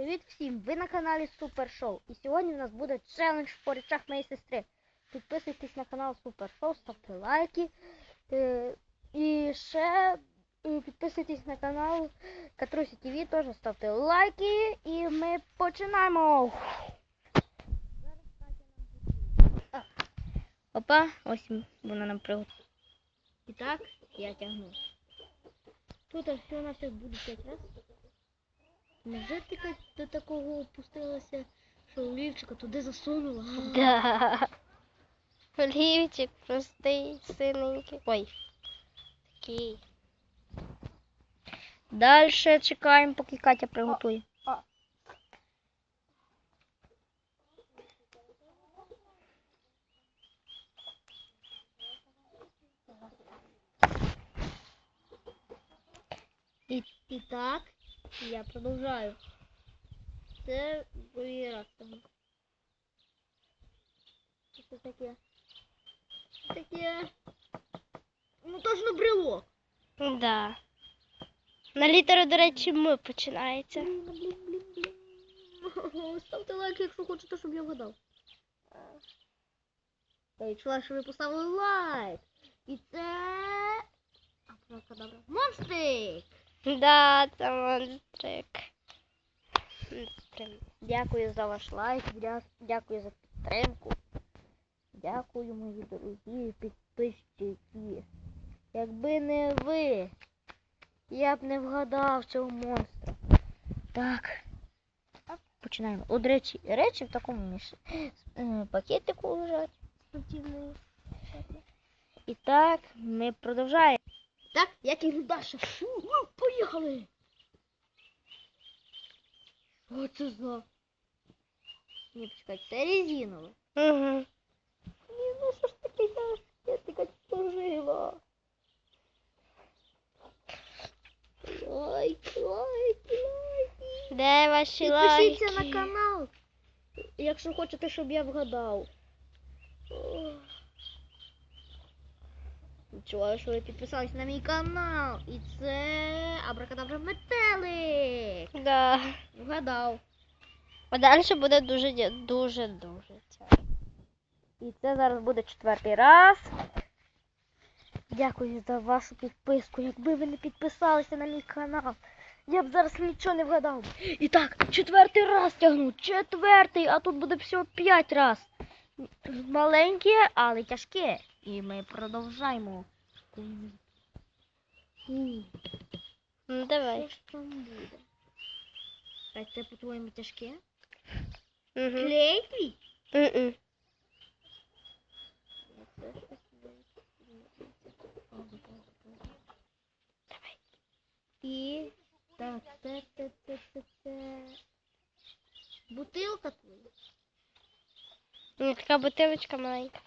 Привіт всім! Ви на каналі Супер Шоу. І сьогодні у нас буде челендж по речах моєї сестри. Підписуйтесь на канал Супер Шоу, ставте лайки. Е, І ще е, підписуйтесь на канал Катрусі ТВ, теж ставте лайки. І ми починаємо. Опа, ось вона нам приготувала. І так, я тягну. Тут все на всіх буде 5 разів. Невже ти до такого опустилася, що олівчика туди засунула? Да. Олівчик простий, синенький. Ой. Такий. Далі чекаємо, поки Катя приготує. І, і так, я продовжаю. Це другий раз тому. Що таке? Це таке. Ну точно брелок. Да. На літеру, до речі, ми починається. Блін, блін, блін. Ставте лайк, якщо хочете, щоб я вгадав. Та якщо що ви поставили лайк. І це. Абракадабра. Монстрик! Да, це монстрик. Дякую за ваш лайк, дякую за підтримку. Дякую, мої дорогі підписчики. Якби не ви, я б не вгадав цього монстра. Так. Починаємо. От речі, речі в такому між... е, пакетику лежать. І так, ми продовжаємо. Так, як і далі. Поїхали! Що це за? Ні, почекай, це резинове. Угу. Ні, ну що ж таке я така служила. Лайк, лайк, лайк. Де ваші Підпишіться на канал, якщо хочете, щоб я вгадав. Ох. Відчуваю, що ви підписались на мій канал. І це Абракадабра метелик. Да. Вгадав. А далі буде дуже, дуже, дуже тяжко. І це зараз буде четвертий раз. Дякую за вашу підписку. Якби ви не підписалися на мій канал, я б зараз нічого не вгадав. І так, четвертий раз тягну. Четвертий, а тут буде всього п'ять раз. Маленьке, але тяжке. І ми продовжаємо. Фу, Ну Що давай. ж там буде? А це по-твоєму тяжке? Угу. Клей твій? Угу. І так, це, це, це, це, це. Бутилка твоя. Ну, така бутилочка маленька.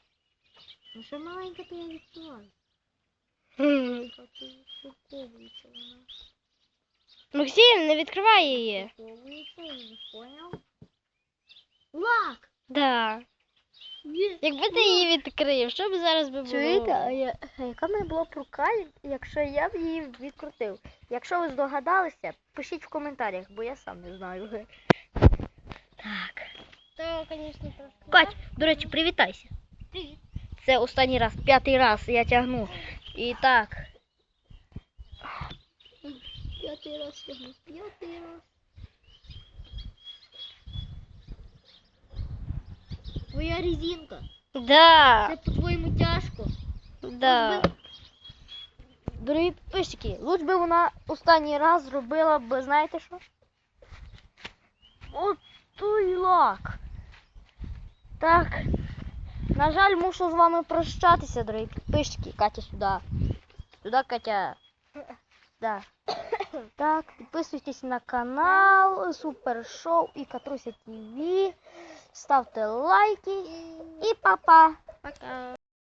Ну що маленька, то я відчуваю. Шоковується вона. Максим, не відкривай її. Шоковується, я не поняв. Лак! Да. Якби ти її відкрив, що б зараз би було? Чуєте, а я, а яка в мене була б рука, якщо я б її відкрутив? Якщо ви здогадалися, пишіть в коментарях, бо я сам не знаю. Так. То, звісно, трошки. Кать, до речі, привітайся. Привіт. Це останній раз, п'ятий раз я тягну. І так. П'ятий раз тягну, п'ятий раз. Твоя резинка. Да. Це по-твоєму тяжко. Да. Би- Дорогі підписчики, луч би вона останній раз зробила б, знаєте що? От той лак. Так. На жаль, мушу з вами прощатися, дорогі підписчики. Катя сюди. Сюди, Катя. Да. Так, підписуйтесь на канал Супер Шоу і Катруся ТВ. Ставте лайки і па-па. Пока.